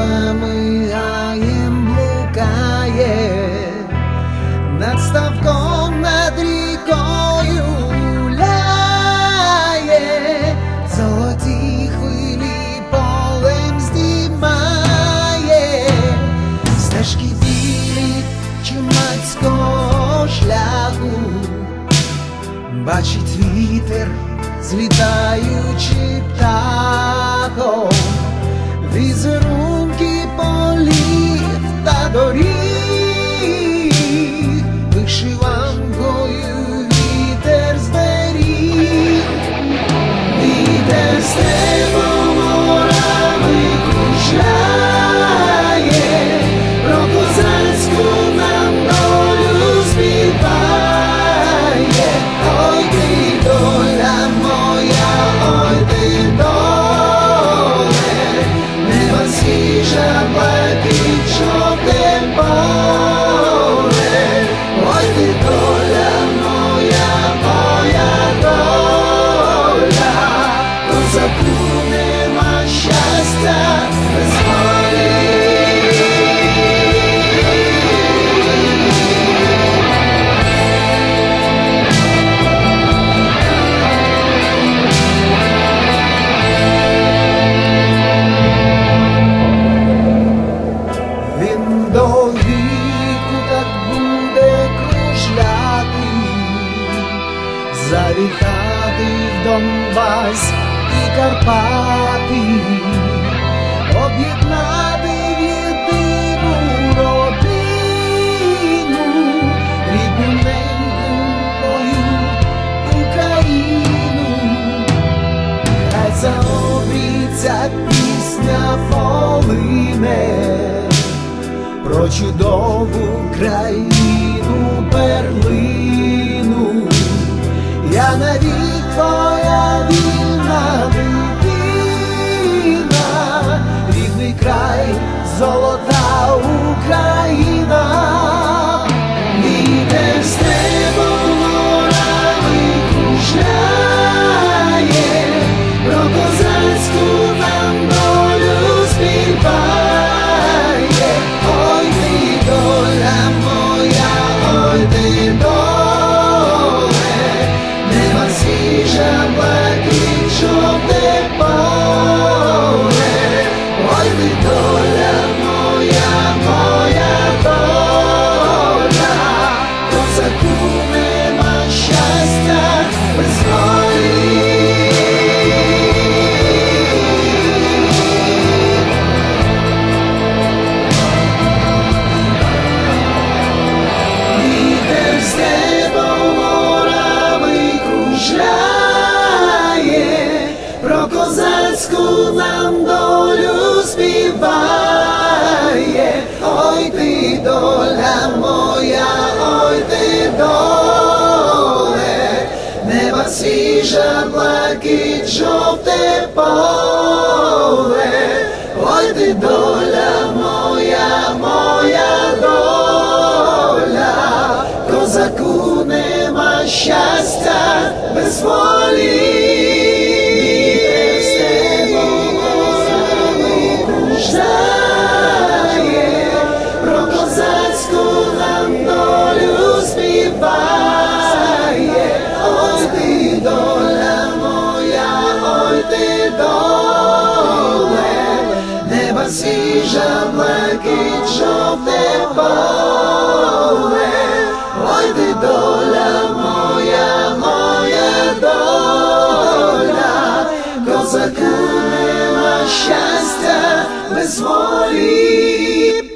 Словами гаєм над ставком над рікою ляє, золоті хвилі полем здіймає, стежки білі чумацького шляху, бачить вітер, злітаючи птахом. These доріг, вишиванкою вітер зберіг, вітер з морами кружляє, про козацьку нам долю співає, ой ти доля моя, ой ти доле, неба свіжа козаку нема щастя без волі. Він до так буде кружляти, завітати в Донбас Карпати, об'єднати єдину родину, рідну мою Україну. Хай заобріться пісня полине про чудову країну перлину. Я навік твоя дитина, рідний край, золота свіжа блакить жовте поле, ой ти доля моя, моя доля, козаку нема щастя без волі. Неба свіжа блакить жовте поле, ой ти доля моя, моя доля, козаку нема щастя без волі.